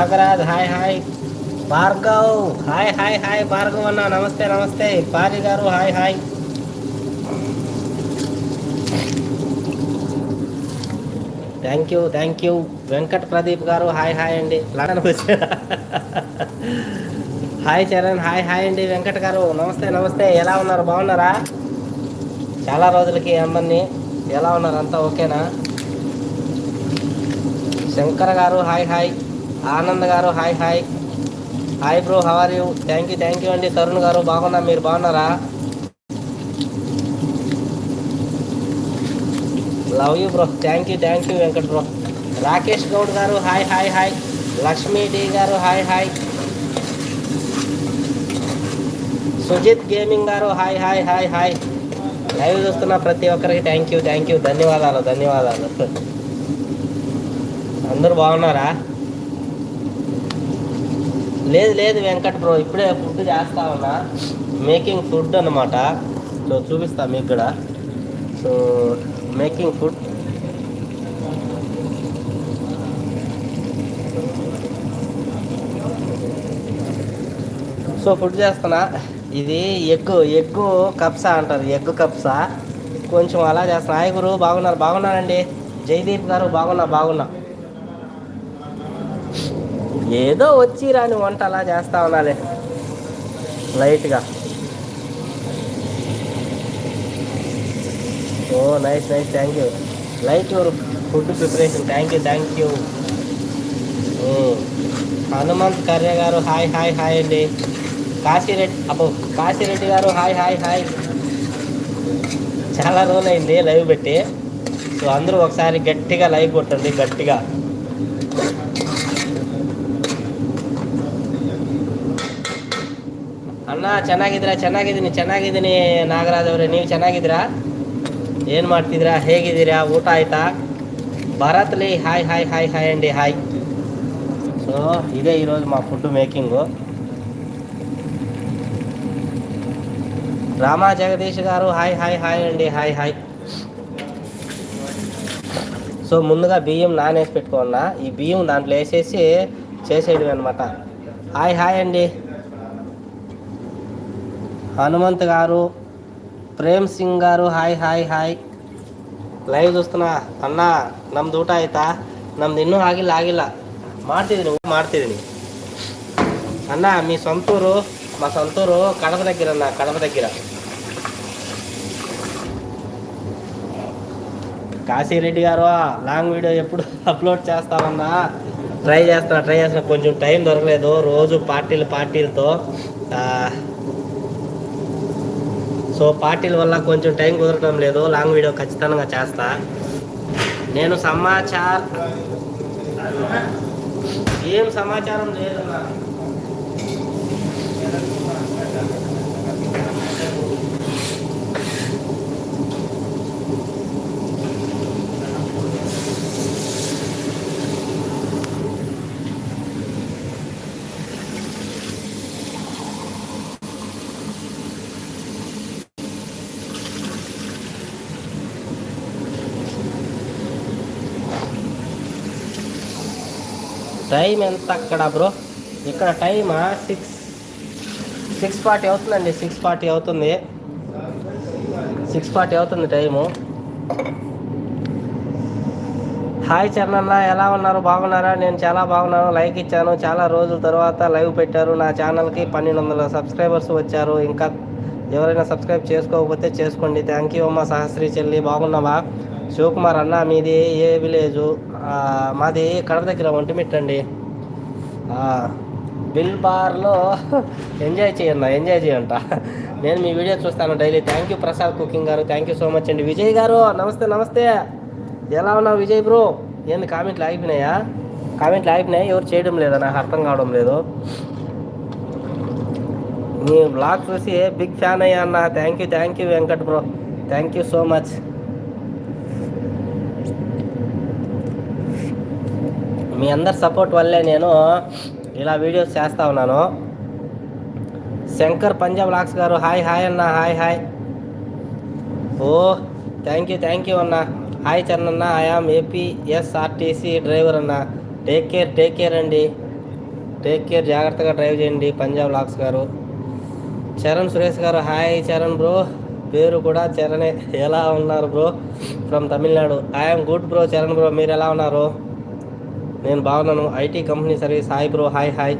Nagaraj hi hi. Bhargav hi hi hi. Bhargav అన్న నమస్తే నమస్తే. పారి గారు hi hi. Thank you thank you Venkat Pradeep గారు hi hi అండి. లండన్ వచ్చారా హాయ్ చరణ్. హాయ్ హాయ్ అండి. వెంకట్ గారు నమస్తే నమస్తే. ఎలా ఉన్నారు? బాగున్నారా? చాలా రోజులకి అందరినీ ఎలా ఉన్నారు? అంతా ఓకేనా? శంకర్ గారు హాయ్ హాయ్. ఆనంద్ గారు hi hi. Hi bro how are you thank you thank you అండి. తరుణ్ గారు బాగున్నా మీరు బాగున్నారా? Love you bro thank you thank you Venkat bro Rakesh Goud గారు hi hi hi. Lakshmi D గారు హాయ్ హాయ్. సుజిత్ గేమింగ్ గారు hi hi hi hi. Live చూస్తున్న ప్రతి ఒక్కరికి థ్యాంక్ యూ థ్యాంక్ యూ ధన్యవాదాలు ధన్యవాదాలు. అందరూ బాగున్నారా? లేదు లేదు వెంకట బ్రో ఇప్పుడే ఫుడ్ చేస్తా ఉన్నా. మేకింగ్ ఫుడ్ అనమాట సో చూపిస్తా మీకు కూడా. So making food so food చేస్తున్నా. ఇది ఎగ్ ఎగ్ కప్సా అంటారు ఎగ్ కప్సా. కొంచెం అలా చేస్తున్నా. హాయ్ గురు బాగున్నారు? బాగున్నానండి జయదీప్ గారు బాగున్నా బాగున్నా. ఏదో వచ్చి రాని వంట అలా చేస్తా ఉన్నాలే లైట్గా. ఓ nice nice thank you. Like your food preparation. Thank you thank you. Hanumanth Karya గారు హాయ్ హాయ్ హాయ్ అండి. కాశీరెడ్డి అబ్బో కాశీరెడ్డి గారు హాయ్ హాయ్ హాయ్. చాలా రోజులైంది లైవ్ పెట్టి. సో అందరూ ఒకసారి గట్టిగా లైవ్ కొట్టండి గట్టిగా. ಅಣ್ಣ ಚೆನ್ನಾಗಿದ್ದೀರಾ ಚೆನ್ನಾಗಿದ್ದೀನಿ ಚೆನ್ನಾಗಿದ್ದೀನಿ ನಾಗರಾಜ್ ಅವರೇ ನೀವು ಚೆನ್ನಾಗಿದ್ದೀರಾ ಏನು ಮಾಡ್ತಿದ್ದೀರಾ ಹೇಗಿದ್ದೀರಾ ಊಟ ಆಯ್ತಾ భారత్లీ హాయ్ హాయ్ హాయ్ హాయ్ అండి హాయ్ సో ఇదే ఈరోజు మా food making Rama Jagadish garu hi hi hi అండి హాయ్ హాయ్ సో ముందుగా బియ్యం నానేసి పెట్టుకున్నా ఈ బియ్యం దాంట్లో వేసేసి చేసేయడం అనమాట హాయ్ హాయ్ అండి హనుమంత్ గారు ಪ್ರೇಮ್ ಸಿಂಗ್ గారు హాయ్ హాయ್ ಹಾಯ್ ಲೈವ್ చూస్తున్నా ಅಣ್ಣ ನಮ್ದು ಊಟ ಆಯ್ತಾ ನಮ್ದು ಇನ್ನೂ ಆಗಿಲ್ಲ ಆಗಿಲ್ಲ ಮಾಡ್ತಿದ್ದೀನಿ ಊಟ ಮಾಡ್ತಿದ್ದೀನಿ అన్న మీ సొంతూరు మా సొంతూరు కడప దగ్గర అన్న కడప దగ్గర కాశీరెడ్డి గారు లాంగ్ వీడియో ఎప్పుడు అప్లోడ్ చేస్తామన్నా ట్రై చేస్తున్నా ట్రై చేస్తున్నా కొంచెం టైం దొరకలేదు రోజు పార్టీలు పార్టీలతో ఆ, సో పార్టీల వల్ల కొంచెం టైం కుదరటం లేదు. లాంగ్ వీడియో ఖచ్చితంగా చేస్తా. నేను సమాచారం ఏం సమాచారం లేదన్నా టైం ఎంత అక్కడ బ్రో? ఇక్కడ టైమా? సిక్స్ సిక్స్ ఫార్టీ అవుతుందండి సిక్స్ ఫార్టీ అవుతుంది. సిక్స్ ఫార్టీ అవుతుంది టైము. హాయ్ చరణన్న ఎలా ఉన్నారు? బాగున్నారా? నేను చాలా బాగున్నాను. లైక్ ఇచ్చాను. చాలా రోజుల తర్వాత లైవ్ పెట్టారు. నా ఛానల్కి పన్నెండు వందల సబ్స్క్రైబర్స్ వచ్చారు. ఇంకా ఎవరైనా సబ్స్క్రైబ్ చేసుకోకపోతే చేసుకోండి. థ్యాంక్ యూ అమ్మ సహస్రీ చెల్లి. బాగున్నావా? శివకుమార్ అన్న మీది ఏ విలేజు? మాది కడప దగ్గర ఒంటిమిట్ట అండి. బిల్ బార్లో ఎంజాయ్ చేయండి ఎంజాయ్ చేయంట. నేను మీ వీడియో చూస్తాను daily. Thank you Prasad cooking గారు. థ్యాంక్ యూ సో మచ్ అండి. విజయ్ గారు నమస్తే నమస్తే. ఎలా ఉన్నావు విజయ్ బ్రో? ఏంది కామెంట్లు ఆగిపోయినాయా? కామెంట్లు ఆగిపోయినాయి? ఎవరు చేయడం లేదా? నాకు అర్థం కావడం లేదు. నీ బ్లాగ్ చూసి బిగ్ ఫ్యాన్ అయ్యా అన్న. Thank you thank you Venkat bro. Thank you so much మీ అందరి సపోర్ట్ వల్లే నేను ఇలా వీడియోస్ చేస్తా ఉన్నాను. శంకర్ పంజాబ్ లాక్స్ గారు హాయ్ హాయ్ అన్న hi hi. Oh thank you thank you అన్న. హాయ్ చరణ్ అన్న ఐఆమ్ ఏపీఎస్ఆర్టీసీ డ్రైవర్ అన్న. టేక్ కేర్ టేక్ కేర్ అండి. టేక్ కేర్ జాగ్రత్తగా డ్రైవ్ చేయండి పంజాబ్ లాక్స్ గారు. చరణ్ సురేష్ గారు హాయ్ చరణ్ బ్రో. పేరు కూడా చరణే. ఎలా ఉన్నారు bro? From Tamil Nadu I'm good bro Charan bro. మీరు ఎలా ఉన్నారు? నేను బాగున్నాను. IT company service. Hi bro. Hi hi.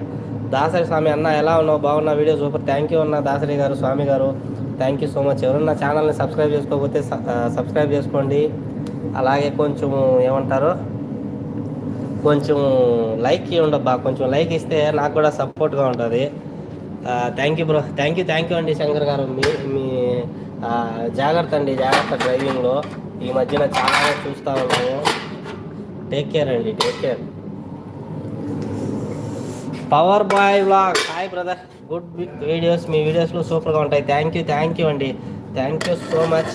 Dasari Swamy అన్న ఎలా ఉన్నావు? బాగున్నా వీడియో సూపర్. థ్యాంక్ యూ అన్న దాసరి గారు స్వామి గారు. థ్యాంక్ యూ సో మచ్ ఎవరన్నా ఛానల్ని సబ్స్క్రైబ్ చేసుకోకపోతే స- సబ్స్క్రైబ్ చేసుకోండి. అలాగే కొంచెం ఏమంటారు? కొంచెం లైక్ ఇవ్వండి బా కొంచెం లైక్ ఇస్తే నాకు కూడా సపోర్ట్గా ఉంటుంది. Thank you bro thank you thank you అండి శంకర్ గారు. మీ మీ జాగ్రత్త అండి. జాగ్రత్త డ్రైవింగ్లో ఈ మధ్యన చాలా చూస్తూ ఉన్నాము. టేక్ కేర్ అండి take care power boy vlog hi brother good videos మీ వీడియోస్లో సూపర్గా ఉంటాయి. థ్యాంక్ యూ థ్యాంక్ యూ అండి thank you so much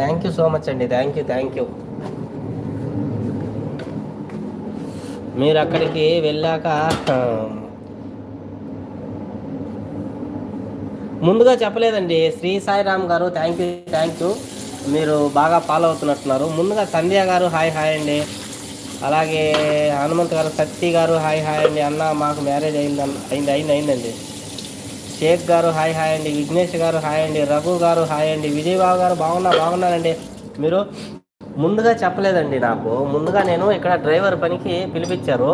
thank you so much అండి థ్యాంక్ యూ థ్యాంక్ యూ మీరు అక్కడికి వెళ్ళాక ముందుగా చెప్పలేదండి. శ్రీ సాయిరామ్ గారు థ్యాంక్ యూ థ్యాంక్ యూ మీరు బాగా ఫాలో అవుతున్నట్టున్నారు. ముందుగా సంధ్య గారు హాయ్ హాయ్ అండి. అలాగే హనుమంత్ గారు సత్తి గారు హాయ్ హాయ్ అండి. అన్న మాకు మ్యారేజ్ అయింది అయింది అయింది అయిందండి. షేక్ గారు హాయ్ హాయ్ అండి. విఘ్నేష్ గారు హాయ్ అండి. రఘు గారు హాయ్ అండి. విజయబాబు గారు బాగున్నా బాగున్నానండి మీరు ముందుగా చెప్పలేదండి నాకు. ముందుగా నేను ఇక్కడ డ్రైవర్ పనికి పిలిపించారు.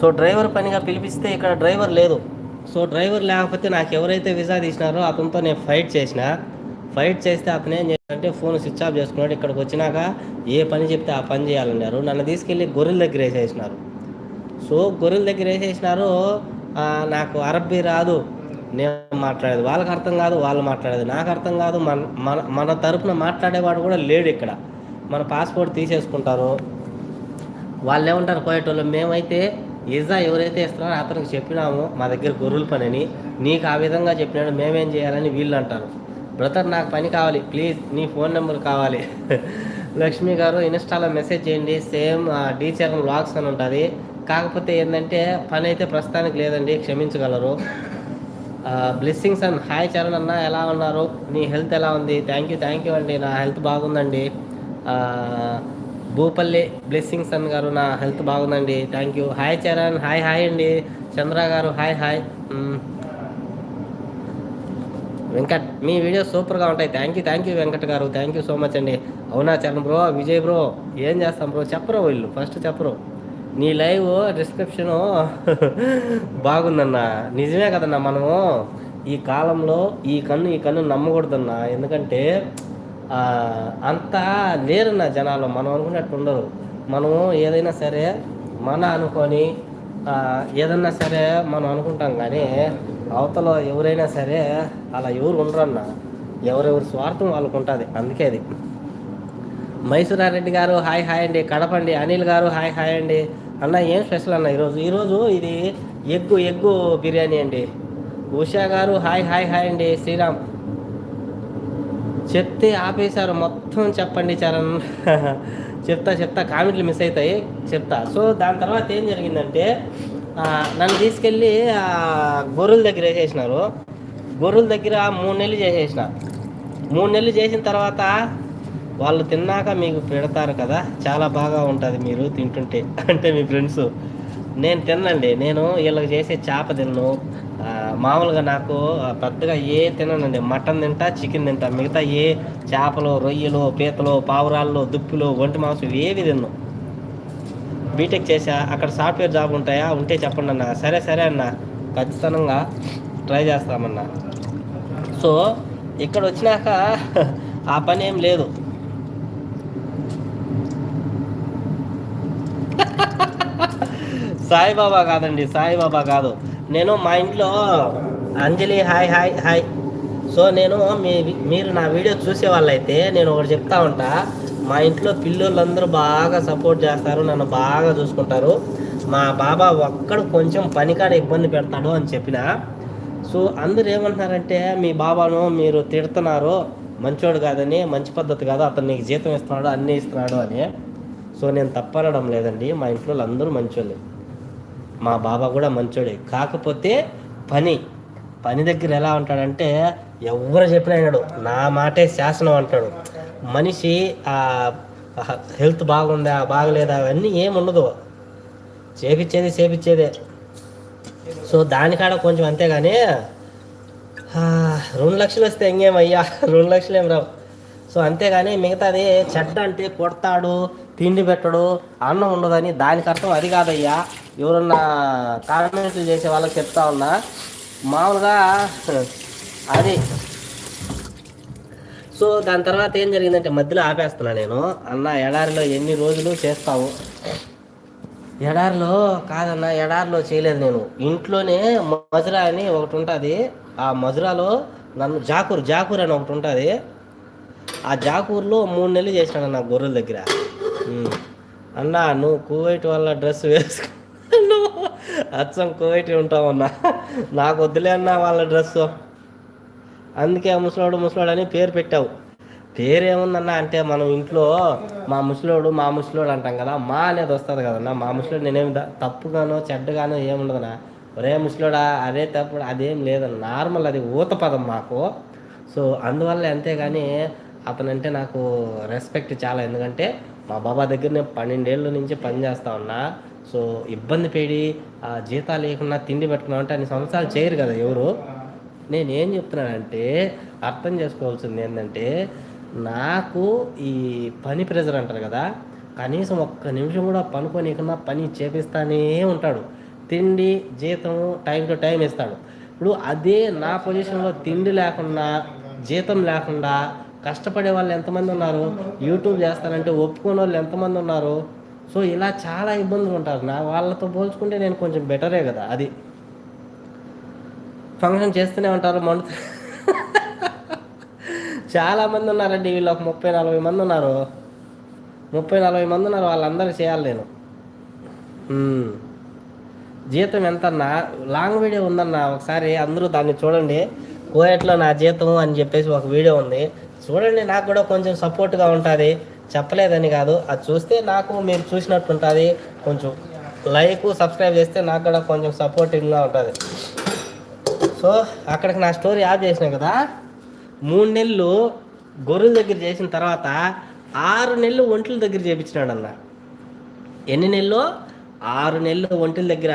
సో డ్రైవర్ పనిగా పిలిపిస్తే ఇక్కడ డ్రైవర్ లేదు. సో డ్రైవర్ లేకపోతే నాకు ఎవరైతే వీసా తీసినారో అతనితో నేను ఫైట్ చేసిన. ఫైట్ చేస్తే అతను ఏం చేయాలంటే ఫోన్ స్విచ్ ఆఫ్ చేసుకున్నాడు ఇక్కడికి వచ్చినాక ఏ పని చెప్తే ఆ పని చేయాలన్నారు. నన్ను తీసుకెళ్ళి గొర్రెల దగ్గర వేసేసినారు. సో గొర్రెల దగ్గర వేసేసినారు నాకు అరబ్బీ రాదు నేను మాట్లాడేది వాళ్ళకి అర్థం కాదు వాళ్ళు మాట్లాడేది నాకు అర్థం కాదు మన మన మన తరపున మాట్లాడేవాడు కూడా లేడు ఇక్కడ. మన పాస్పోర్ట్ తీసేసుకుంటారు. వాళ్ళు ఏమంటారు పోయేటోళ్ళు మేమైతే ఇజా ఎవరైతే ఇస్తున్నారో అతనికి చెప్పినాము మా దగ్గర గొర్రెల పని అని. నీకు ఆ విధంగా చెప్పినాడు మేమేం చేయాలని వీళ్ళు అంటారు. బ్రదర్ నాకు పని కావాలి. ప్లీజ్ నీ ఫోన్ నెంబర్ కావాలి. లక్ష్మి గారు ఇన్స్టాలో మెసేజ్ చేయండి. సేమ్ డీచర్ వ్లాగ్స్ అని ఉంటుంది. కాకపోతే ఏంటంటే పని అయితే ప్రస్తుతానికి లేదండి క్షమించగలరు. బ్లెస్సింగ్స్ అండ్ హాయ్ చరణ్ అన్న ఎలా ఉన్నారు? నీ హెల్త్ ఎలా ఉంది? థ్యాంక్ యూ థ్యాంక్ యూ అండి. నా హెల్త్ బాగుందండి. భూపల్లి బ్లెస్సింగ్స్ అన్న గారు నా హెల్త్ బాగుందండి. Thank you. Hi Charan hi hi అండి. చంద్ర గారు హాయ్ హాయ్. వెంకట్ మీ వీడియోస్ సూపర్గా ఉంటాయి. Thank you thank you Venkat గారు. థ్యాంక్ యూ సో మచ్ అండి. అవునా చరణ్ బ్రో? విజయ్ బ్రో ఏం చేస్తాం బ్రో? చెప్పరు వీళ్ళు. ఫస్ట్ చెప్పరు. నీ లైవ్ డిస్క్రిప్షను బాగుందన్న. నిజమే కదన్నా మనము. ఈ కాలంలో ఈ కన్ను ఈ కన్ను నమ్మకూడదన్నా. ఎందుకంటే అంతా లేరన్న జనాలు. మనం అనుకున్నట్టు ఉండరు. మనము ఏదైనా సరే మన అనుకొని ఏదన్నా సరే మనం అనుకుంటాం కానీ అవతల ఎవరైనా సరే అలా ఎవరు ఉండరన్న ఎవరెవరి స్వార్థం వాళ్ళకు ఉంటుంది. అందుకే అది. మైసూరారెడ్డి గారు హాయ్ హాయ్ అండి. కడపండి. అనిల్ గారు హాయ్ హాయ్ అండి. అన్న ఏం స్పెషల్ అన్న ఈరోజు? ఈరోజు ఇది ఎగ్గు ఎగ్గు బిర్యానీ అండి. ఉషా గారు హాయ్ హాయ్ హాయ్ అండి. శ్రీరామ్. చెప్తే ఆపేశారు. మొత్తం చెప్పండి చరణ్. చెప్తా చెప్తా. కామెంట్లు మిస్ అవుతాయి చెప్తా. సో దాని తర్వాత ఏం జరిగిందంటే నన్ను తీసుకెళ్ళి గొర్రెల దగ్గర వేసేసినారు. గొర్రెల దగ్గర మూడు నెలలు చేసేసిన. మూడు నెలలు చేసిన తర్వాత వాళ్ళు తిన్నాక మీకు పెడతారు కదా చాలా బాగా ఉంటుంది మీరు తింటుంటే. అంటే మీ ఫ్రెండ్స్ నేను తినండి నేను వీళ్ళకి చేసే చేప తిన్ను. మామూలుగా నాకు పెద్దగా ఏ తిననండి. మటన్ తింటా చికెన్ తింటా. మిగతా ఏ చేపలు రొయ్యలు పీతలు పావురాళ్ళు దుప్పులు ఒంటి మాంసం ఏవి తిన్ను. బీటెక్ చేసా అక్కడ సాఫ్ట్వేర్ జాబ్ ఉంటాయా ఉంటే చెప్పండి అన్న. సరే సరే అన్న. ఖచ్చితంగా ట్రై చేస్తామన్నా. సో ఇక్కడ వచ్చినాక ఆ పని ఏం లేదు. సాయిబాబా కాదండి సాయిబాబా కాదు. నేను మా ఇంట్లో Anjali hi hi hi. So నేను మీ మీరు నా వీడియో చూసే వాళ్ళైతే నేను ఒకటి చెప్తా ఉంటా. మా ఇంట్లో పిల్లోళ్ళందరూ బాగా సపోర్ట్ చేస్తారు నన్ను బాగా చూసుకుంటారు. మా బాబా ఒక్కడు కొంచెం పనికాడ ఇబ్బంది పెడతాడు అని చెప్పిన. సో అందరు ఏమంటున్నారంటే మీ బాబాను మీరు తిడుతున్నారు మంచోడు కాదని మంచి పద్ధతి కాదు అతను నీకు జీతం ఇస్తున్నాడు అన్నీ ఇస్తున్నాడు అని. సో నేను తప్పనడం లేదండి మా ఇంట్లో అందరూ మంచోళ్ళే. మా బాబా కూడా మంచోడే. కాకపోతే పని. పని దగ్గర ఎలా ఉంటాడంటే ఎవరు చెప్పినా నా మాటే శాసనం అంటాడు. మనిషి ఆ హెల్త్ బాగుందా బాగలేదా అవన్నీ ఏముండదు చేపిచ్చేది చేపిచ్చేదే. సో దానికాడ కొంచెం అంతేగాని రెండు లక్షలు వస్తే ఇంకేమయ్యా? రెండు లక్షలు ఏం రావు. సో అంతేగాని మిగతాది చెడ్డ అంటే కొడతాడు తిండి పెట్టడు అన్నం ఉండదని దానికి అర్థం అది కాదయ్యా. ఎవరన్నా కామెంట్లు చేసే వాళ్ళకి చెప్తా ఉన్నా మామూలుగా అది. సో దాని తర్వాత ఏం జరిగిందంటే మధ్యలో ఆపేస్తున్నా నేను. అన్న ఎడారిలో ఎన్ని రోజులు చేస్తావు? ఎడారిలో కాదన్న ఎడారిలో చేయలేదు నేను. ఇంట్లోనే మజురా అని ఒకటి ఉంటుంది. ఆ మజురాలో నన్ను జాకూర్ జాకూర్ అని ఒకటి ఉంటుంది. ఆ జాకూర్లో మూడు నెలలు చేసినాడు నా గొర్రెల దగ్గర. అన్న నువ్వు కువైట్ వల్ల డ్రెస్ వేసుకు అచ్చం కువైట్ ఉంటావు అన్న నాకు వద్దులే అన్న వాళ్ళ డ్రెస్సు. అందుకే ముసలోడు ముసలోడు అని పేరు పెట్టావు. పేరేముందన్నా అంటే మనం ఇంట్లో మా ముసలోడు మా ముసలోడు అంటాం కదా మా అనేది వస్తుంది కదన్నా. మా ముసలోడు నేనేమి తప్పుగానో చెడ్డగానో ఏముండదన్నా. ఒరే ముసలోడా అదే తప్పుడు అదేం లేదన్న. నార్మల్ అది ఊత పదం మాకు. సో అందువల్ల అంతేగాని అతనంటే నాకు రెస్పెక్ట్ చాలా. ఎందుకంటే మా బాబా దగ్గర నేను పన్నెండేళ్ళ నుంచి పని చేస్తా ఉన్నా. సో ఇబ్బంది పెడి ఆ జీతాలు లేకుండా తిండి పెట్టుకున్నాం అంటే అన్ని సంవత్సరాలు చేయరు కదా ఎవరు? నేను ఏం చెప్తున్నానంటే అర్థం చేసుకోవాల్సింది ఏంటంటే నాకు ఈ పని ప్రెజర్ అంటారు కదా కనీసం ఒక్క నిమిషం కూడా పనుకోనీయకుండా పని చేపిస్తానే ఉంటాడు. తిండి జీతం టైం టు టైం ఇస్తాడు. ఇప్పుడు అదే నా పొజిషన్లో తిండి లేకుండా జీతం లేకుండా కష్టపడే వాళ్ళు ఎంతమంది ఉన్నారు? యూట్యూబ్ చేస్తానంటే ఒప్పుకునే వాళ్ళు ఎంతమంది ఉన్నారు? సో ఇలా చాలా ఇబ్బందులు ఉంటారు. నా వాళ్ళతో పోల్చుకుంటే నేను కొంచెం బెటరే కదా అది. ఫంక్షన్ చేస్తూనే ఉంటారు మండు చాలా మంది ఉన్నారండి వీళ్ళు ఒక ముప్పై నలభై మంది ఉన్నారు. ముప్పై నలభై మంది ఉన్నారు వాళ్ళందరూ చేయాలి నేను. జీతం ఎంత అన్నా లాంగ్ వీడియో ఉందన్న ఒకసారి అందరూ దాన్ని చూడండి. కోయట్లో నా జీతం అని చెప్పేసి ఒక వీడియో ఉంది. చూడండి నాకు కూడా కొంచెం సపోర్ట్గా ఉంటుంది. చెప్పలేదని కాదు. అది చూస్తే నాకు మీరు చూసినట్టు ఉంటుంది కొంచెం లైక్ సబ్స్క్రైబ్ చేస్తే నాకు కూడా కొంచెం సపోర్టింగ్గా ఉంటుంది. సో అక్కడికి నా స్టోరీ యాడ్ చేసిన కదా మూడు నెలలు గొర్రెల దగ్గర చేసిన తర్వాత ఆరు నెలలు ఒంట్ల దగ్గర చేపించినాడు అన్న ఎన్ని నెలలు? ఆరు నెలలు ఒంటిల దగ్గర.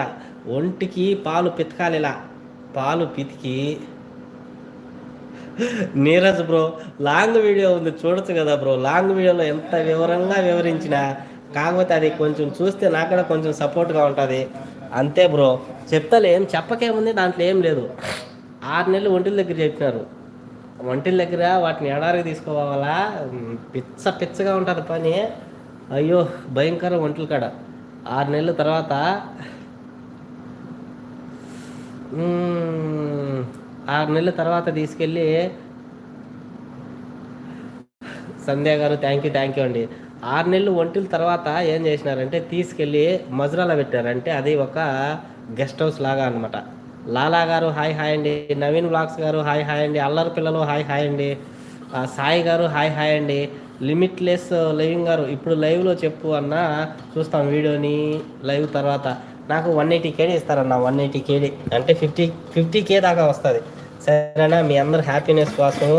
ఒంటికి పాలు పితకాలి ఇలా పాలు పితికి నీరజ్ బ్రో లాంగ్ వీడియో ఉంది చూడొచ్చు కదా బ్రో. లాంగ్ వీడియోలో ఎంత వివరంగా వివరించిన కాకపోతే అది కొంచెం చూస్తే నాకు కూడా కొంచెం సపోర్ట్గా ఉంటుంది. అంతే బ్రో. చెప్తలే ఏం చెప్పకేముంది దాంట్లో ఏం లేదు. ఆరు నెలలు ఒంటిల దగ్గర చెప్పినారు. ఒంటిల దగ్గర వాటిని ఎడారికి తీసుకోవాలా? పిచ్చ పిచ్చగా ఉంటుంది పని. అయ్యో భయంకర ఒంటిల కాడ. ఆరు నెలల తర్వాత ఆరు నెలల తర్వాత తీసుకెళ్ళి సంధ్య గారు థ్యాంక్ యూ థ్యాంక్ యూ అండి. ఆరు నెలలు ఒంటిల తర్వాత ఏం చేసినారంటే తీసుకెళ్ళి మజురాలో పెట్టారంటే అది ఒక గెస్ట్ హౌస్ లాగా అనమాట లాలా గారు హాయ్ హాయ్ అండి. నవీన్ బ్లాగ్స్ గారు హాయ్ హాయ్ అండి. అల్లరి పిల్లలు హాయ్ హాయ్ అండి. సాయి గారు హాయ్ హాయ్ అండి. లిమిట్లెస్ లివింగ్ గారు ఇప్పుడు లైవ్లో చెప్పు అన్న చూస్తాం వీడియోని లైవ్ తర్వాత. నాకు వన్ ఎయిటీ కేడీ ఇస్తారన్న వన్ ఎయిటీ కేడీ అంటే ఫిఫ్టీ ఫిఫ్టీ కే దాకా వస్తుంది. సరేనా? మీ అందరు హ్యాపీనెస్ కోసం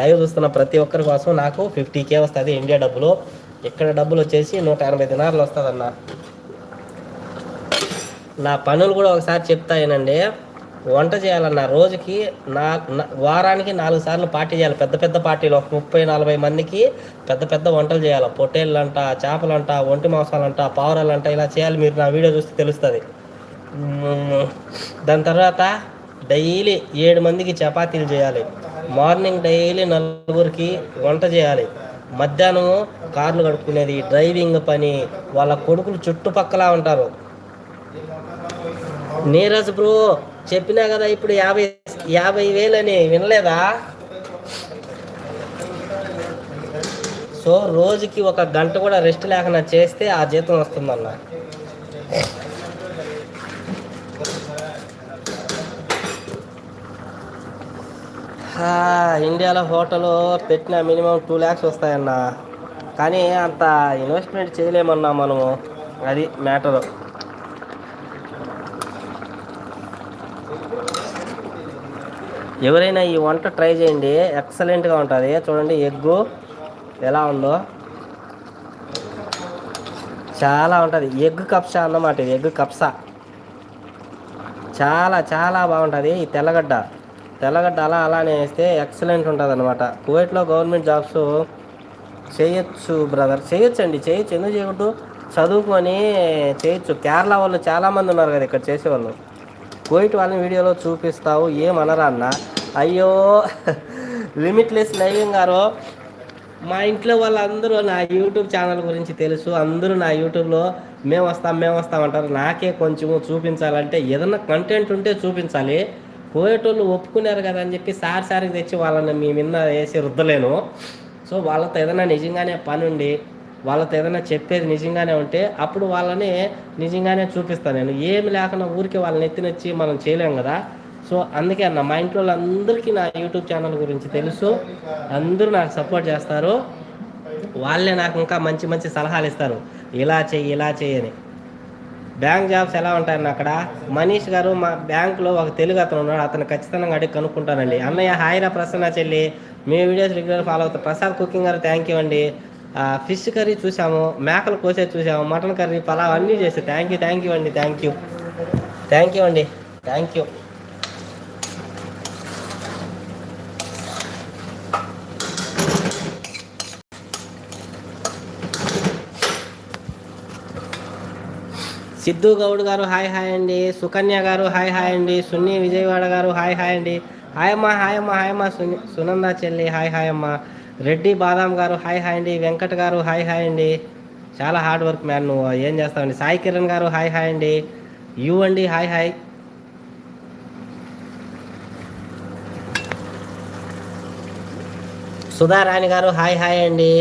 లైవ్ చూస్తున్న ప్రతి ఒక్కరి కోసం నాకు ఫిఫ్టీ కే వస్తుంది ఇండియా డబ్బులు. ఇక్కడ డబ్బులు వచ్చేసి నూట ఎనభై దినారులు వస్తుందన్న. నా పనులు కూడా ఒకసారి చెప్తాయనండి వంట చేయాలన్న రోజుకి నా వారానికి నాలుగు సార్లు పార్టీ చేయాలి. పెద్ద పెద్ద పార్టీలు ఒక ముప్పై నలభై మందికి పెద్ద పెద్ద వంటలు చేయాలి. పొట్టేళ్ళు అంట చేపలంట ఒంటి మాంసాలంట పావురాలంట ఇలా చేయాలి. మీరు నా వీడియో చూస్తే తెలుస్తుంది. దాని తర్వాత డైలీ ఏడు మందికి చపాతీలు చేయాలి. మార్నింగ్ డైలీ నలుగురికి వంట చేయాలి. మధ్యాహ్నం కార్లు కడుక్కునేది డ్రైవింగ్ పని వాళ్ళ కొడుకులు చుట్టుపక్కల ఉంటారు. నీరజ్ బ్రో చెప్పినా కదా ఇప్పుడు యాభై యాభై వేలని వినలేదా? సో రోజుకి ఒక గంట కూడా రెస్ట్ లేకుండా చేస్తే ఆ జీతం వస్తుందన్న. ఇండియాలో హోటల్ పెట్టిన మినిమం టూ ల్యాక్స్ వస్తాయన్న. కానీ అంత ఇన్వెస్ట్మెంట్ చేయలేమన్నా మనము. అది మ్యాటరు ఎవరైనా ఈ వంట ట్రై చేయండి. ఎక్సలెంట్గా ఉంటుంది. చూడండి ఎగ్గు ఎలా ఉందో. చాలా ఉంటుంది. ఎగ్ కప్సా అన్నమాట ఇది. ఎగ్ కప్సా. చాలా చాలా బాగుంటుంది. ఈ తెల్లగడ్డ. తెల్లగడ్డ అలా అలానే వేస్తే ఎక్సలెంట్ ఉంటుంది అనమాట కువైట్లో గవర్నమెంట్ జాబ్స్ చేయొచ్చు బ్రదర్. చేయొచ్చు అండి చేయొచ్చు. ఎందుకు చేయకూడదు? చదువుకొని చేయొచ్చు. కేరళ వాళ్ళు చాలామంది ఉన్నారు కదా ఇక్కడ చేసేవాళ్ళు. కువైట్ వాళ్ళని వీడియోలో చూపిస్తావు ఏమనరా అన్న? అయ్యో లిమిట్లెస్ లైవింగ్ గారు మా ఇంట్లో వాళ్ళందరూ నా యూట్యూబ్ ఛానల్ గురించి తెలుసు. అందరూ నా యూట్యూబ్లో మేము వస్తాం మేము వస్తాం అంటారు. నాకే కొంచెము చూపించాలంటే ఏదన్నా కంటెంట్ ఉంటే చూపించాలి. పోయేటోళ్ళు ఒప్పుకున్నారు కదా అని చెప్పి సారి సార్కి తెచ్చి వాళ్ళని మీ మీద వేసి రుద్దలేను. సో వాళ్ళతో ఏదైనా నిజంగానే పని ఉండి వాళ్ళతో ఏదైనా చెప్పేది నిజంగానే ఉంటే అప్పుడు వాళ్ళని నిజంగానే చూపిస్తాను నేను. ఏమి లేకుండా ఊరికి వాళ్ళని ఎత్తినొచ్చి మనం చేయలేం కదా. సో అందుకే అన్న మా ఇంట్లో వాళ్ళందరికీ నా యూట్యూబ్ ఛానల్ గురించి తెలుసు. అందరూ నాకు సపోర్ట్ చేస్తారు. వాళ్ళే నాకు ఇంకా మంచి మంచి సలహాలు ఇస్తారు. ఇలా చెయ్యి ఇలా చేయని బ్యాంక్ జాబ్స్ ఎలా ఉంటాయని అక్కడ? మనీష్ గారు మా బ్యాంకులో ఒక తెలుగు అతను ఉన్నాడు. అతను ఖచ్చితంగా అడిగి కనుక్కుంటానండి. అన్నయ్య హాయిరా ప్రసన్న చెల్లి. మీ వీడియోస్ రెగ్యులర్ ఫాలో అవుతాం ప్రసాద్ కుకింగ్ గారు థ్యాంక్ యూ అండి. ఫిష్ కర్రీ చూసాము మేకలు కోసే చూసాము మటన్ కర్రీ పలావ్ అన్నీ చేసి థ్యాంక్ యూ థ్యాంక్ యూ అండి. థ్యాంక్ యూ థ్యాంక్ యూ అండి. థ్యాంక్ యూ సిద్ధు గౌడ్ గారు హాయ్ హాయ్ అండి సుకన్య గారు హాయ్ హాయ్ అండి సున్ని విజయవాడ గారు హాయ్ హాయ్ అండి. హాయమ్మ హాయమ్మ హాయమ్మ సుని సునంద చెల్లి హాయ్ హాయ్ అమ్మ. రెడ్డి బాదాం గారు హాయ్ హాయ్ అండి వెంకట్ గారు హాయ్ హాయ్ అండి. చాలా హార్డ్ వర్క్ మ్యాన్ నువ్వు ఏం చేస్తావండి? సాయి కిరణ్ గారు హాయ్ హాయ్ అండి. యూ అండి హాయ్ హాయ్. సుధారాణి గారు హాయ్ హాయ్ అండి.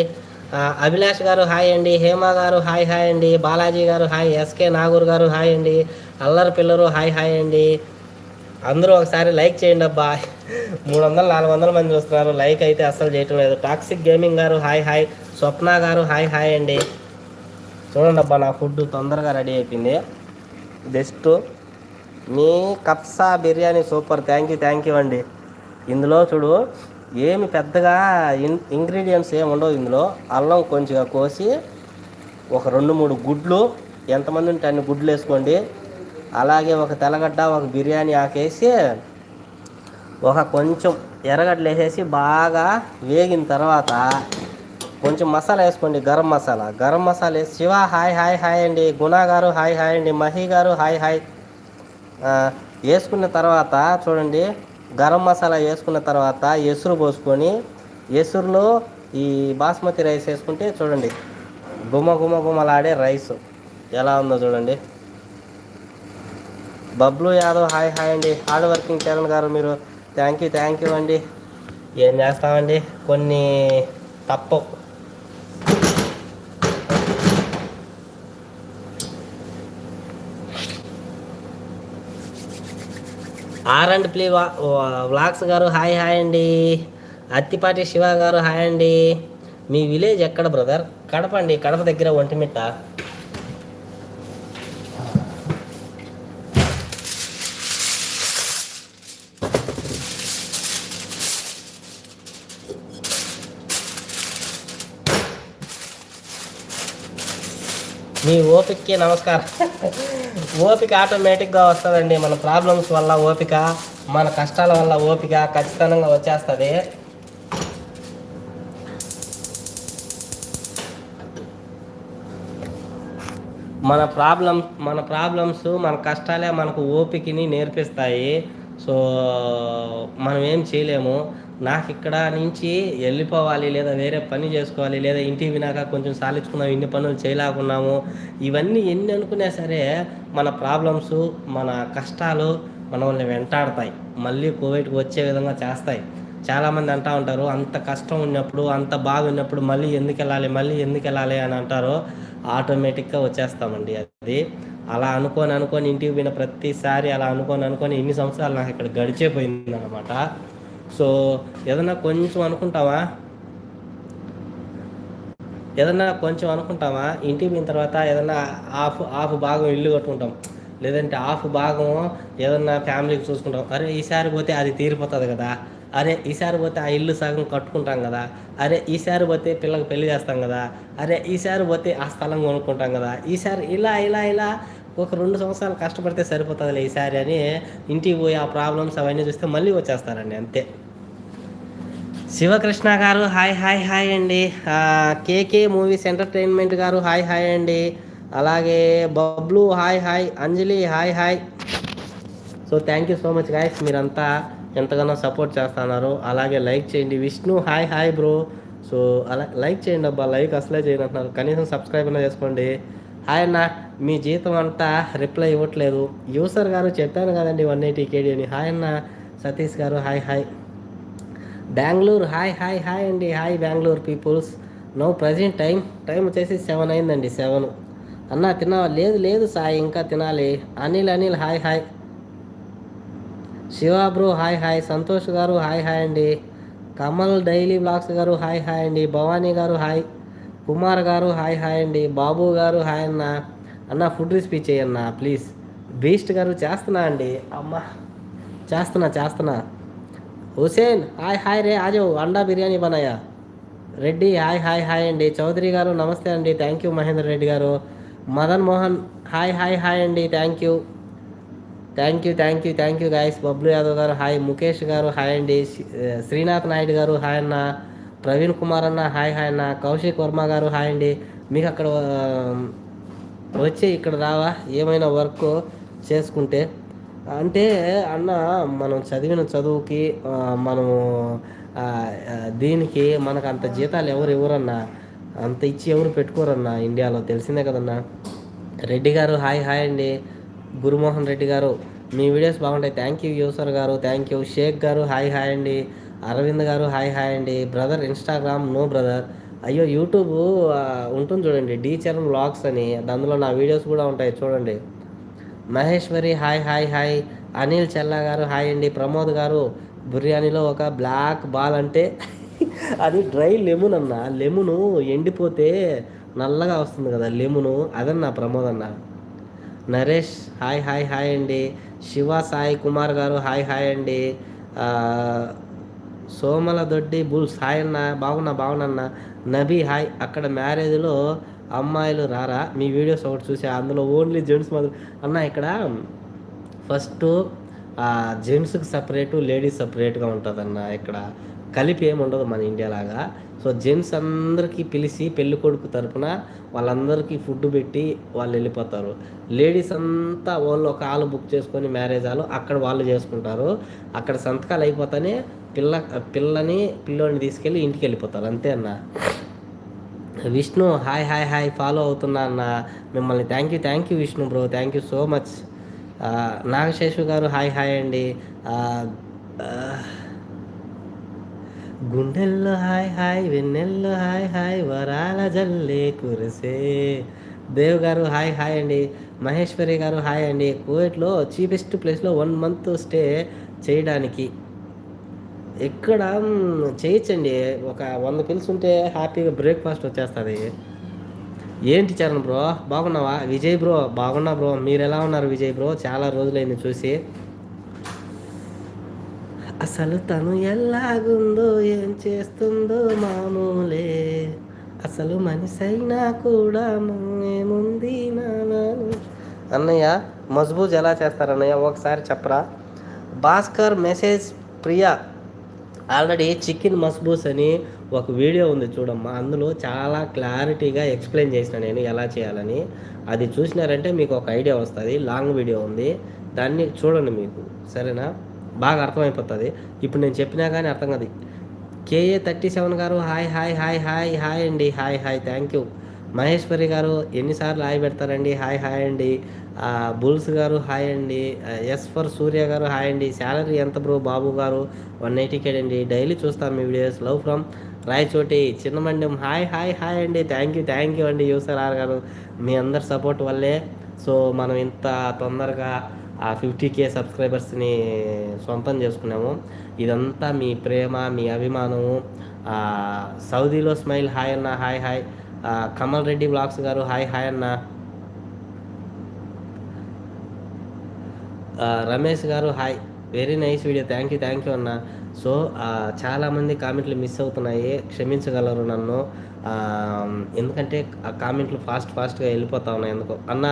అభిలాష్ గారు హాయ్ అండి హేమ గారు హాయ్ హాయ్ అండి బాలాజీ గారు హాయ్ ఎస్కే నాగూర్ గారు హాయ్ అండి అల్లరి పిల్లరు హాయ్ హాయ్ అండి. అందరూ ఒకసారి లైక్ చేయండి అబ్బా. మూడు వందలు నాలుగు వందల మంది వస్తున్నారు లైక్ అయితే అస్సలు చేయటం లేదు. టాక్సిక్ గేమింగ్ గారు హాయ్ హాయ్ స్వప్న గారు హాయ్ హాయ్ అండి. చూడండి అబ్బా నా ఫుడ్ తొందరగా రెడీ అయిపోయింది. బెస్ట్. మీ కప్సా biryani super. Thank you thank you అండి. ఇందులో చూడు ఏమి పెద్దగా ఇన్ ఇంగ్రీడియంట్స్ ఏమి ఉండవు ఇందులో. అల్లం కొంచెంగా కోసి ఒక రెండు మూడు గుడ్లు ఎంతమంది ఉంటే అన్ని గుడ్లు వేసుకోండి. అలాగే ఒక తెల్లగడ్డ ఒక బిర్యానీ ఆకేసి ఒక కొంచెం ఎర్రగడ్డలు వేసేసి బాగా వేగిన తర్వాత కొంచెం మసాలా వేసుకోండి గరం మసాలా. గరం మసాలా వేసి శివ హాయ్ హాయ్ హాయ్ అండి. గుణా గారు హాయ్ హాయ్ అండి. మహి గారు హాయ్ హాయ్. వేసుకున్న తర్వాత చూడండి గరం మసాలా వేసుకున్న తర్వాత ఎసురు పోసుకొని ఎసురులో ఈ బాస్మతి రైస్ వేసుకుంటే చూడండి గుమ గుమ గుమ్మలాడే రైస్. ఎలా ఉందో చూడండి. బబ్లు యాదవ్ హాయ్ హాయ్ అండి. హార్డ్ వర్కింగ్ చరణ్ గారు మీరు థ్యాంక్ యూ థ్యాంక్ యూ అండి. ఏం చేస్తామండి? కొన్ని తప్పవు ఆర్ అండ్ ప్లే వ్లాగ్స్ గారు హాయ్ హాయ్ అండి. అత్తిపాటి శివ గారు హాయ్ అండి. మీ విలేజ్ ఎక్కడ బ్రదర్? కడప అండి కడప దగ్గర ఒంటిమిట్ట. మీ ఓపికకి నమస్కారం. ఓపిక ఆటోమేటిక్గా వస్తుందండి. మన ప్రాబ్లమ్స్ వల్ల ఓపిక మన కష్టాల వల్ల ఓపిక ఖచ్చితంగా వచ్చేస్తుంది. మన ప్రాబ్లం మన ప్రాబ్లమ్స్ మన కష్టాలే మనకు ఓపికని నేర్పిస్తాయి. సో మనం ఏం చేయలేము. నాకు ఇక్కడ నుంచి వెళ్ళిపోవాలి లేదా వేరే పని చేసుకోవాలి లేదా ఇంటికి వినాక కొంచెం సాలించుకున్నాం ఇన్ని పనులు చేయలేకున్నాము. ఇవన్నీ ఎన్ని అనుకున్నా సరే మన ప్రాబ్లమ్స్ మన కష్టాలు మనల్ని వెంటాడతాయి. మళ్ళీ కోవిడ్కి వచ్చే విధంగా చేస్తాయి. చాలామంది అంటూ ఉంటారు అంత కష్టం ఉన్నప్పుడు అంత బాగున్నప్పుడు మళ్ళీ ఎందుకు వెళ్ళాలి మళ్ళీ ఎందుకు వెళ్ళాలి అని అంటారు ఆటోమేటిక్గా వచ్చేస్తామండి అది. అలా అనుకొని అనుకొని ఇంటికి పోయిన ప్రతిసారి అలా అనుకొని అనుకొని ఇన్ని సంవత్సరాలు నాకు ఇక్కడ గడిచేపోయింది అనమాట సో ఏదన్నా కొంచెం అనుకుంటావా? ఏదన్నా కొంచెం అనుకుంటామా ఇంటికి పోయిన తర్వాత ఏదన్నా హాఫ్ హాఫ్ భాగం ఇల్లు కట్టుకుంటాం. లేదంటే హాఫ్ భాగం ఏదన్నా ఫ్యామిలీకి చూసుకుంటాం. అరే ఈసారి పోతే అది తీరిపోతుంది కదా. అరే ఈసారి పోతే ఆ ఇల్లు సగం కట్టుకుంటాం కదా. అరే ఈసారి పోతే పిల్లకి పెళ్ళి చేస్తాం కదా. అరే ఈసారి పోతే ఆ స్థలం కొనుక్కుంటాం కదా. ఈసారి ఇలా ఇలా ఇలా ఒక రెండు సంవత్సరాలు కష్టపడితే సరిపోతుందిలే ఈసారి అని ఇంటికి పోయి ఆ ప్రాబ్లమ్స్ అవన్నీ చూస్తే మళ్ళీ వచ్చేస్తారండి అంతే. శివకృష్ణ గారు హాయ్ హాయ్ హాయ్ అండి. కేకే మూవీస్ ఎంటర్టైన్మెంట్ గారు హాయ్ హాయ్ అండి. అలాగే Bablu hi hi Anjali hi hi. So thank you so much guys మీరంతా ఎంతగానో సపోర్ట్ చేస్తున్నారు. అలాగే లైక్ చేయండి. Vishnu hi hi bro so అలా లైక్ చేయండి అబ్బా. లైక్ అసలే చేయండి అంటున్నారు కనీసం సబ్స్క్రైబ్ అయినా చేసుకోండి. హాయ్ అన్న. మీ జీతం అంతా రిప్లై ఇవ్వట్లేదు. యూసర్ గారు చెప్పాను కదండి వన్ ఎయిటీ కేడీ అని. హాయ్ అన్న సతీష్ గారు hi hi Bengaluru hi hi hi అండి. Hi Bengaluru peoples no present time time వచ్చేసి సెవెన్ అయిందండి సెవెన్ అన్న తిన్నావా? లేదు లేదు సాయి ఇంకా తినాలి. అనిల్ అనిల్ హాయ్ హాయ్ శివాబ్రూ బ్రో హాయ్ హాయ్ సంతోష్ గారు హాయ్ హాయ్ అండి. కమల్ డైలీ బ్లాగ్స్ గారు హాయ్ హాయ్ అండి. భవానీ గారు హాయ్ కుమార్ గారు హాయ్ హాయ్ అండి. బాబు గారు హాయ్ అన్న. అన్న ఫుడ్ రెసిపీ చేయన్న ప్లీజ్ బీస్ట్ గారు చేస్తున్నా అండి. అమ్మ చేస్తున్నా చేస్తున్నా. హుసేన్ హాయ్ హాయ్ రే ఆజో అండా బిర్యానీ బనాయా. రెడ్డి హాయ్ హాయ్ హాయ్ అండి. చౌదరి గారు నమస్తే అండి. థ్యాంక్ యూ మహేందర్ రెడ్డి గారు. Madan Mohan hi hi hi అండి. Thank you thank you thank you thank you guys Bablu Yadav గారు హాయ్. ముఖేష్ గారు హాయ్ అండి. శ్రీనాథ్ నాయుడు గారు హాయ్ అన్న. ప్రవీణ్ కుమార్ అన్న హాయ్ హాయ్ అన్న. కౌశిక్ వర్మ గారు హాయ్ అండి. మీకు అక్కడ వచ్చి ఇక్కడ రావా ఏమైనా వర్క్ చేసుకుంటే. అంటే అన్న మనం చదివిన చదువుకి మనము దీనికి మనకు అంత జీతాలు ఎవరు ఎవరన్నా అంత ఇచ్చి ఎవరు పెట్టుకోరన్నా ఇండియాలో? తెలిసిందే కదన్నా? రెడ్డి గారు హాయ్ హాయ్ అండి. గురుమోహన్ రెడ్డి గారు మీ వీడియోస్ బాగుంటాయి. థ్యాంక్ యూ యూసర్ గారు థ్యాంక్ యూ. షేక్ గారు హాయ్ హాయ్ అండి. అరవింద్ గారు హాయ్ హాయ్ అండి. Brother Instagram no brother. అయ్యో యూట్యూబ్ ఉంటుంది చూడండి డీ చరణ్ వ్లాగ్స్ అని. అందులో నా వీడియోస్ కూడా ఉంటాయి చూడండి. Maheshwari hi hi hi Anil Chella గారు హాయ్ అండి. ప్రమోద్ గారు బిర్యానీలో ఒక బ్లాక్ బాల్ అంటే అది డ్రై లెమన్ అన్న. లెమును ఎండిపోతే నల్లగా వస్తుంది కదా లెమును. అదన్న ప్రమోద్ అన్న. నరేష్ హాయ్ హాయ్ హాయ్ అండి. శివ సాయి కుమార్ గారు హాయ్ హాయ్ అండి. సోమల దొడ్డి బుల్స్ హాయ్ అన్న బాగున్నా బాగున్నా నబీ హాయ్ అక్కడ మ్యారేజ్లో అమ్మాయిలు రారా? మీ వీడియోస్ ఒకటి చూసి అందులో ఓన్లీ జెంట్స్ మాత్రం అన్న ఇక్కడ ఫస్ట్ జెంట్స్కి సపరేటు లేడీస్ సపరేట్గా ఉంటుందన్న ఇక్కడ కలిపి ఏమి ఉండదు మన ఇండియా లాగా. సో జెంట్స్ అందరికీ పిలిచి పెళ్ళి కొడుకు తరపున వాళ్ళందరికీ ఫుడ్ పెట్టి వాళ్ళు వెళ్ళిపోతారు. లేడీస్ అంతా వాళ్ళు ఒక హాల్ బుక్ చేసుకొని మ్యారేజ్ హాల్ అక్కడ వాళ్ళు చేసుకుంటారు. అక్కడ సంతకాలు అయిపోతానే పిల్ల పిల్లని పిల్లోని తీసుకెళ్ళి ఇంటికి వెళ్ళిపోతారు. అంతే అన్న. Vishnu hi hi hi follow అవుతున్నా అన్న. మిమ్మల్ని thank you thank you Vishnu bro. Thank you so much. Nagaseshu గారు హాయ్ హాయ్ అండి. గుండెల్లో హాయ్ హాయ్ వెన్నెల్లో హాయ్ హాయ్ వరాల జల్లే కురిసే. దేవ్ గారు హాయ్ హాయ్ అండి మహేశ్వరి గారు హాయ్ అండి. కోవిట్లో చీపెస్ట్ ప్లేస్లో వన్ మంత్ స్టే చేయడానికి ఎక్కడ చేయొచ్చండి. ఒక వంద పిల్స్ ఉంటే హ్యాపీగా బ్రేక్ఫాస్ట్ వచ్చేస్తుంది. ఏంటి చరణ్ బ్రో బాగున్నావా? విజయ్ బ్రో బాగున్నా బ్రో? మీరు ఎలా ఉన్నారు విజయ్ బ్రో? చాలా రోజులైంది చూసి. అసలు తను ఎలాగుందో ఏం చేస్తుందో మామూలే. అసలు మనిషి అయినా కూడా ఏముంది అన్నయ్య మజ్బూజ్ ఎలా చేస్తారన్నయ్య? ఒకసారి చెప్పరా? Bhaskar message Priya. Already chicken మస్బూస్ అని ఒక వీడియో ఉంది చూడమ్మా. అందులో చాలా క్లారిటీగా ఎక్స్ప్లెయిన్ చేసిన నేను ఎలా చేయాలని. అది చూసినారంటే మీకు ఒక ఐడియా వస్తుంది. లాంగ్ వీడియో ఉంది. దాన్ని చూడండి మీకు. సరేనా? బాగా అర్థమైపోతుంది. ఇప్పుడు నేను చెప్పినా కానీ అర్థం కాదు. కేఏ థర్టీ సెవెన్ గారు hi hi hi hi hi అండి hi hi thank you. Maheshwari గారు ఎన్నిసార్లు హాయ్ పెడతారండి హాయ్ హాయ్ అండి. బుల్స్ గారు హాయ్ అండి. ఎస్ ఫర్ సూర్య గారు హాయ్ అండి. శాలరీ ఎంత బ్రో బాబు గారు? వన్ ఎయిటీ కేడ్ అండి. డైలీ చూస్తాం మీ videos. Love from Rayachoti Chinnamandyam hi hi hi అండి. థ్యాంక్ యూ థ్యాంక్ యూ అండి. యూసర్ ఆర్ గారు మీ అందరి సపోర్ట్ వల్లే. సో మనం ఇంత తొందరగా ఆ ఫిఫ్టీ కే సబ్స్క్రైబర్స్ని సొంతం చేసుకున్నాము. ఇదంతా మీ ప్రేమ మీ అభిమానము. సౌదీలో స్మైల్ హాయ్ అన్న hi hi. Kamal Reddy blogs గారు హాయ్ హాయ్ అన్న. రమేష్ గారు hi. Very nice video thank you thank you అన్న. సో చాలామంది కామెంట్లు మిస్ అవుతున్నాయి. క్షమించగలరు నన్ను. ఎందుకంటే ఆ కామెంట్లు ఫాస్ట్ ఫాస్ట్గా వెళ్ళిపోతా ఉన్నాయి. ఎందుకో అన్న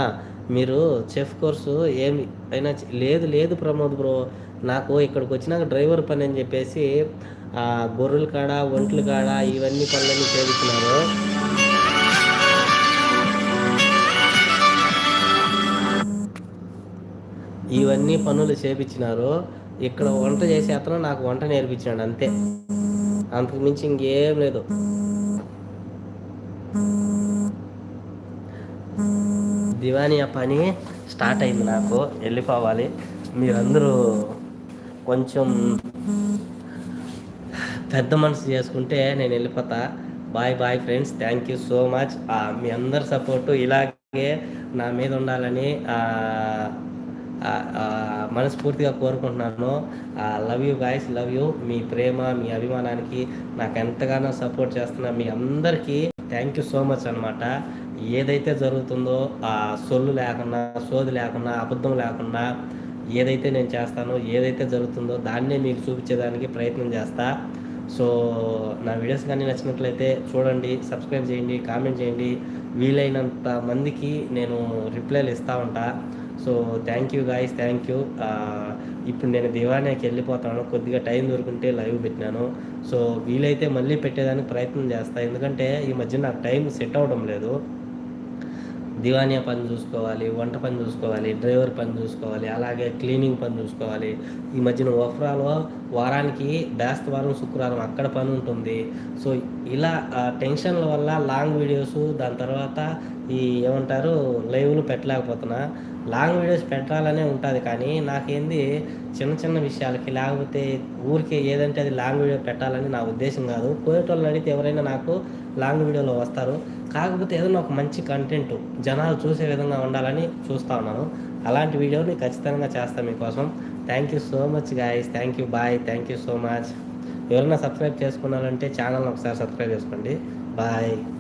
మీరు చెఫ్ కోర్సు ఏమి అయినా లేదు లేదు ప్రమోద్ బ్రో. నాకు ఇక్కడికి వచ్చినాక డ్రైవర్ పని అని చెప్పేసి ఆ, గొర్రెల కాడ ఒంట్ల కాడ ఇవన్నీ పనులన్నీ చేస్తున్నారు ఇవన్నీ పనులు చేపించినారు. ఇక్కడ వంట చేసే అతను నాకు వంట నేర్పించినాడు అంతే. అంతకు మించి ఇంకేం లేదు. దివానియా పని స్టార్ట్ అయింది నాకు. వెళ్ళిపోవాలి. మీరందరూ కొంచెం పెద్ద మనసు చేసుకుంటే నేను వెళ్ళిపోతా. Bye bye friends. Thank you so much. మీ అందరి సపోర్టు ఇలాగే నా మీద ఉండాలని ఆ, మనస్ఫూర్తిగా కోరుకుంటున్నాను. Love you guys love you మీ ప్రేమ మీ అభిమానానికి నాకు ఎంతగానో సపోర్ట్ చేస్తున్న మీ అందరికీ థ్యాంక్ యూ సో మచ్ అనమాట ఏదైతే జరుగుతుందో ఆ సొల్లు లేకుండా సోది లేకుండా అబద్ధం లేకుండా ఏదైతే నేను చేస్తానో ఏదైతే జరుగుతుందో దాన్నే మీకు చూపించేదానికి ప్రయత్నం చేస్తా. సో నా వీడియోస్ కానీ నచ్చినట్లయితే చూడండి సబ్స్క్రైబ్ చేయండి కామెంట్ చేయండి. వీలైనంత మందికి నేను రిప్లైలు ఇస్తూ ఉంటా. So thank you guys thank you ఇప్పుడు నేను దివాణికి వెళ్ళిపోతాను. కొద్దిగా టైం దొరుకుంటే లైవ్ పెట్టినాను. సో వీలైతే మళ్ళీ పెట్టేదానికి ప్రయత్నం చేస్తాను ఎందుకంటే ఈ మధ్య నాకు టైం సెట్ అవ్వడం లేదు. దివానియా పని చూసుకోవాలి వంట పని చూసుకోవాలి డ్రైవర్ పని చూసుకోవాలి అలాగే క్లీనింగ్ పని చూసుకోవాలి. ఈ మధ్యన ఓఫ్రాలో వారానికి బేస్తవారం శుక్రవారం అక్కడ పని ఉంటుంది. సో ఇలా టెన్షన్ల వల్ల లాంగ్ వీడియోస్ దాని తర్వాత ఈ ఏమంటారు లైవ్లు పెట్టలేకపోతున్నా. లాంగ్ వీడియోస్ పెట్టాలనే ఉంటుంది కానీ నాకేంది చిన్న చిన్న విషయాలకి లేకపోతే ఊరికే ఏదంటే అది లాంగ్ వీడియో పెట్టాలని నా ఉద్దేశం కాదు. పోయేటోళ్ళని అడిగితే ఎవరైనా నాకు లాంగ్ వీడియోలో వస్తారు. కాకపోతే ఏదైనా ఒక మంచి కంటెంట్ జనాలు చూసే విధంగా ఉండాలని చూస్తా ఉన్నాను. అలాంటి వీడియోని ఖచ్చితంగా చేస్తాను మీకోసం. Thank you so much guys thank you bye thank you so much ఎవరైనా సబ్స్క్రైబ్ చేసుకున్నారంటే ఛానల్ని ఒకసారి సబ్స్క్రైబ్ చేసుకోండి. బాయ్